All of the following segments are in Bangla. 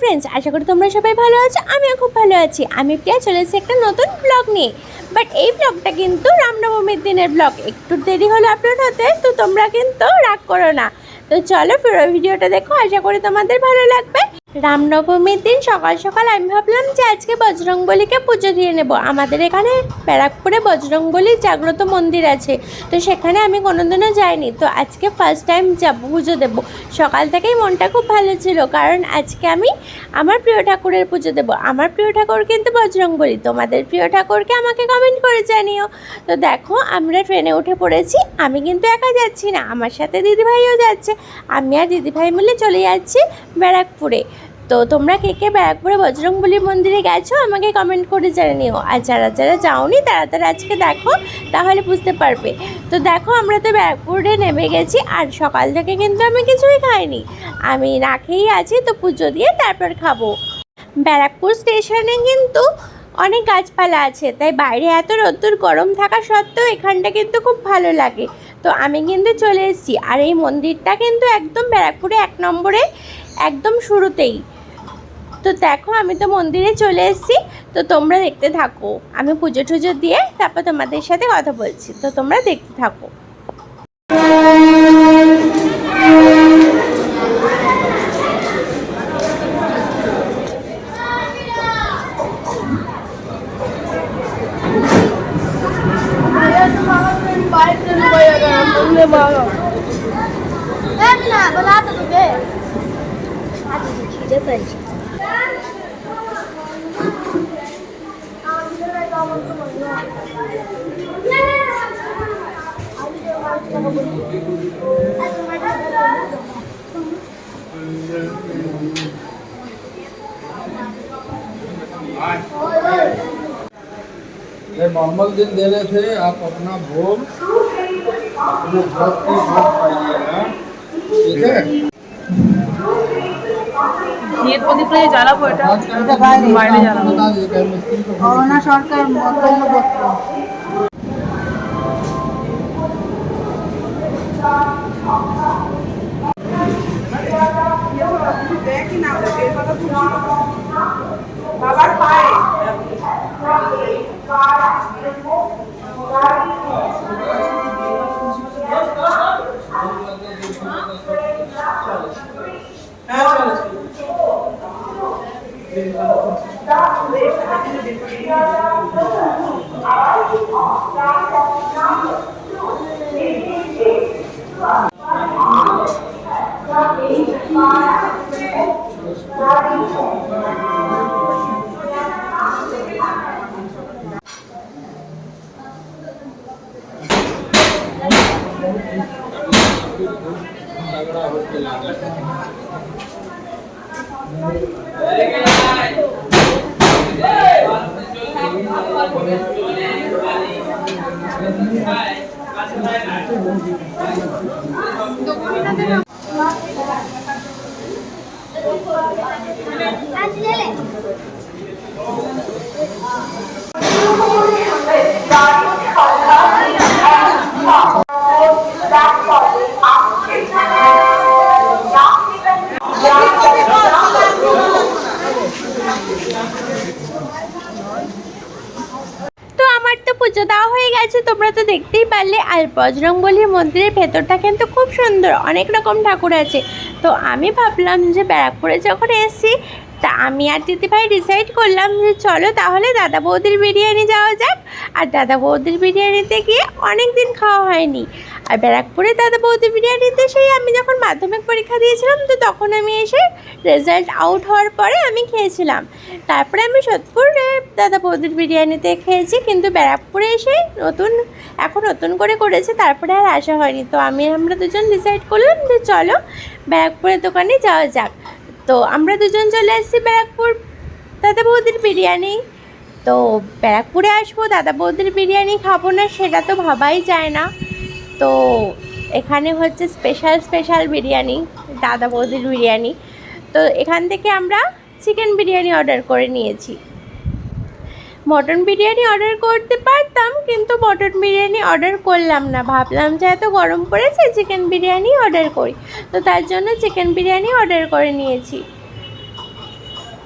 ফ্রেন্ডস আশা করি তোমরা সবাই ভালো আছো, আমিও খুব ভালো আছি। আমি প্রিয়া এসেছি একটা নতুন ব্লগ নিয়ে। বাট এই ব্লগটা কিন্তু রামনবমীর দিনের ব্লগ একটু দেরি হলো আপলোড হতে, তো তোমরা কিন্তু রাগ করো না। তো চলো পুরো ভিডিওটা দেখো, আশা করি তোমাদের ভালো লাগবে। রামনবমীর দিন সকাল সকাল আমি ভাবলাম যে আজকে বজরংবলীকে পুজো দিয়ে নেব। আমাদের এখানে ব্যারাকপুরে বজরংবলীর জাগ্রত মন্দির আছে। তো সেখানে আমি কোনোদিনও যাইনি। তো আজকে ফার্স্ট টাইম যাব, পুজো দেব। সকাল থেকেই মনটা খুব ভালো ছিল। কারণ আজকে আমি আমার প্রিয় ঠাকুরের পুজো দেব। আমার প্রিয় ঠাকুর কিন্তু বজরংবলী। তোমাদের প্রিয় ঠাকুরকে আমাকে কমেন্ট করে জানিও। তো দেখো, আমরা ট্রেনে উঠে পড়েছি। আমি কিন্তু একা যাচ্ছি না। আমার সাথে দিদিভাইও যাচ্ছে। আমি আর দিদিভাই মিলে চলে যাচ্ছি ব্যারাকপুরে। তো তোমরা কে কে ব্যারাকপুরে বজরংবলী মন্দিরে গেছো আমাকে কমেন্ট করে জানিও আর যারা যারা যাওনি, তারা তারা আজকে দেখো, তাহলে বুঝতে পারবে। তো দেখো, আমরা তো ব্যারাকপুরে নেমে গেছি, আর সকাল থেকে কিন্তু আমি কিছুই খাইনি। আমি না খেয়েই আছি, তো পুজো দিয়ে তারপর খাব। ব্যারাকপুর স্টেশনে কিন্তু অনেক গাছপালা আছে, তাই বাইরে এত রোদ্দুর গরম থাকা সত্ত্বেও এখানটা কিন্তু খুব ভালো লাগে। তো আমি কিন্তু চলে এসেছি, আর এই মন্দিরটা কিন্তু একদম ব্যারাকপুরে এক নম্বরে, একদম শুরুতেই। তো দেখো, আমি তো মন্দিরে চলে এসেছি। তো তোমরা দেখতে থাকো। আমি পুজো টুজো দিয়ে তারপর তোমাদের সাথে কথা বলছি। তো তোমরা দেখতে থাকো। ये नॉर्मल दिन दे रहे थे आप अपना भोग अपने भोग की भोग पाइएगा ठीक है ঘিয়ের প্রদীপটা যে জ্বালাবো এটা এটা বাইরে জ্বালাবো बता दीजिएगा मिस्त्री 감사합니다. तगड़ा होके लाना তো পুজো দেওয়া হয়ে গেছে, তোমরা তো দেখতেই পারলে। আর বজরংবলির মন্দিরের ভেতরটা কিন্তু খুব সুন্দর, অনেক রকম ঠাকুর আছে। তো আমি ভাবলাম যে ব্যারাকপুরে যখন এসেছি তা আমি আর দিদিভাই ডিসাইড করলাম যে চলো তাহলে দাদা বৌদির বিরিয়ানি যাওয়া যাক। আর দাদা বৌদির বিরিয়ানিতে গিয়ে অনেক দিন খাওয়া হয়নি। আর ব্যারাকপুরে দাদা বৌদির বিরিয়ানিতে সেই আমি যখন মাধ্যমিক পরীক্ষা দিয়েছিলাম, তো তখন আমি এসে রেজাল্ট আউট হওয়ার পরে আমি খেয়েছিলাম। তারপরে আমি সোদপুরে দাদা বৌদির বিরিয়ানিতে খেয়েছি, কিন্তু ব্যারাকপুরে এসে নতুন, এখন নতুন করে করেছে, তারপরে আর আসা হয়নি। তো আমি আমরা দুজন ডিসাইড করলাম যে চলো ব্যারাকপুরের দোকানে যাওয়া যাক। তো আমরা দুজন চলে এসেছি ব্যারাকপুর। দাদা বৌদির বিরিয়ানি। তো ব্যারাকপুরে আসব, দাদা বৌদির বিরিয়ানি খাব না, সেটা তো ভাবাই যায় না। তো এখানে হচ্ছে স্পেশাল স্পেশাল বিরিয়ানি, দাদা বৌদির বিরিয়ানি। তো এখান থেকে আমরা চিকেন বিরিয়ানি অর্ডার করে নিয়েছি। মটন বিরিয়ানি অর্ডার করতে পারতাম, কিন্তু মটন বিরিয়ানি অর্ডার করলাম না। ভাবলাম যে এত গরম পড়েছে চিকেন বিরিয়ানি অর্ডার করি। তো তার জন্য চিকেন বিরিয়ানি অর্ডার করে নিয়েছি।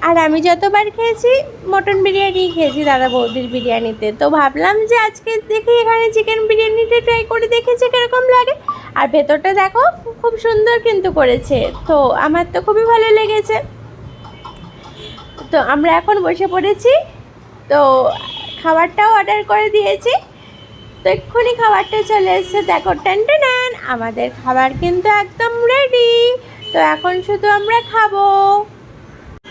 আর আমি যতবার খেয়েছি, মটন বিরিয়ানি খেয়েছি দাদা বৌদির বিরিয়ানিতে। তো ভাবলাম যে আজকে দেখি এখানে চিকেন বিরিয়ানিটা ট্রাই করে দেখেছি কীরকম লাগে। আর ভেতরটা দেখো, খুব সুন্দর কিন্তু করেছে। তো আমার তো খুবই ভালো লেগেছে। তো আমরা এখন বসে পড়েছি। খাবারটাও অর্ডার করে দিয়েছি। তো এক্ষুনি খাবারটা চলে এসেছে। দেখো, টান নেন আমাদের খাবার কিন্তু একদম রেডি তো এখন শুধু আমরা খাব।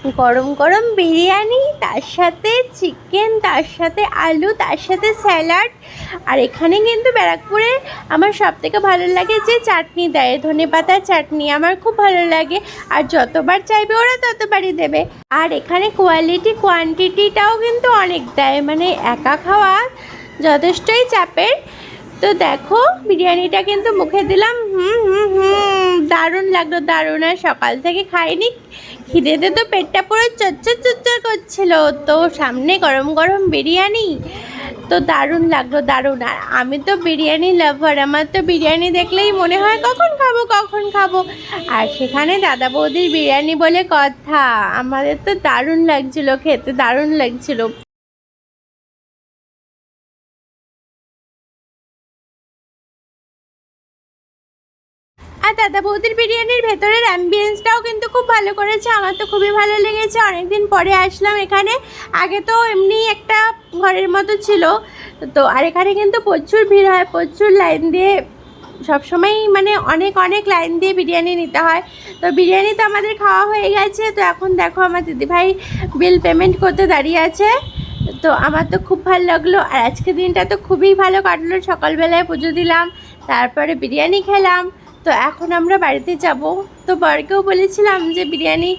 গরম গরম বিরিয়ানি, তার সাথে চিকেন তার সাথে আলু, তার সাথে স্যালাড আর এখানে কিন্তু ব্যারাকপুরে আমার সব থেকে ভালো লাগে যে চাটনি দেয়। ধনে পাতার চাটনি আমার খুব ভালো লাগে। আর যতবার চাইবে ওরা ততবারই দেবে। আর এখানে কোয়ালিটি কোয়ান্টিটিটাও কিন্তু অনেক দেয়। মানে একা খাওয়া যথেষ্টই চাপের। তো দেখো, বিরিয়ানিটা কিন্তু মুখে দিলাম। হুম হুম হুম, দারুণ লাগল, দারুণ। আর সকাল থেকে খাইনি। খিদেতে তো পেটটা পুরো চচ্চর চচ্চর করছিল। তো সামনে গরম গরম বিরিয়ানি। তো দারুণ লাগল, দারুণ। আর আমি তো বিরিয়ানি লাভার আমার তো বিরিয়ানি দেখলেই মনে হয় কখন খাব কখন খাব। আর সেখানে দাদা বৌদির বিরিয়ানি বলে কথা। আমাদের তো দারুণ লাগছিল, খেতে দারুণ লাগছিল। দাদা বৌদির বিরিয়ানির ভেতরের অ্যাম্বিয়েন্সটাও কিন্তু খুব ভালো করেছে। আমার তো খুবই ভালো লেগেছে। অনেকদিন পরে আসলাম এখানে। আগে তো এমনি একটা ঘরের মতো ছিল। তো আর এখানে কিন্তু প্রচুর ভিড় হয়, প্রচুর লাইন দিয়ে সবসময় মানে অনেক অনেক লাইন দিয়ে বিরিয়ানি নিতে হয়। তো বিরিয়ানি তো আমাদের খাওয়া হয়ে গেছে। তো এখন দেখো আমার দিদিভাই বিল পেমেন্ট করতে দাঁড়িয়ে আছে। তো আমার তো খুব ভালো লাগল। আর আজকে দিনটা তো খুবই ভালো কাটলো। সকালবেলায় পুজো দিলাম, তারপরে বিরিয়ানি খেলাম। তো এখন আমরা বাড়িতে যাব। তো বরকেও বলেছিলাম যে বিরিয়ানি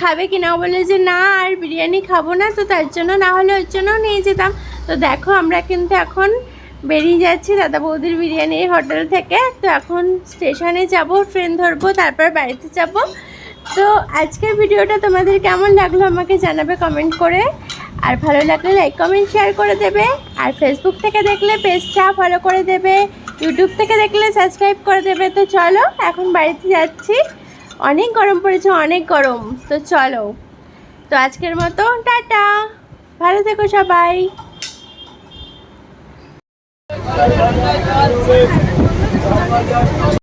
খাবে কি না? ও বলে যে না, আর বিরিয়ানি খাব না, তো তার জন্য না হলে ওর জন্যও নিয়ে যেতাম। তো দেখো আমরা কিন্তু এখন বেরিয়ে যাচ্ছি দাদা বৌদির বিরিয়ানির হোটেল থেকে। তো এখন স্টেশনে যাব ট্রেন ধরবো, তারপর বাড়িতে যাব। তো আজকের ভিডিওটা তোমাদের কেমন লাগল আমাকে জানাবে কমেন্ট করে। আর ভালো লাগলে লাইক কমেন্ট শেয়ার করে দেবে। আর ফেসবুক থেকে দেখলে পেজটা ফলো করে দেবে। ইউটিউব থেকে দেখলে সাবস্ক্রাইব করে দেবে। তো চলো, এখন বাড়িতে যাচ্ছি। অনেক গরম পড়েছে, অনেক গরম। তো চলো। তো আজকের মতো, টাটা। ভালো থেকো সবাই।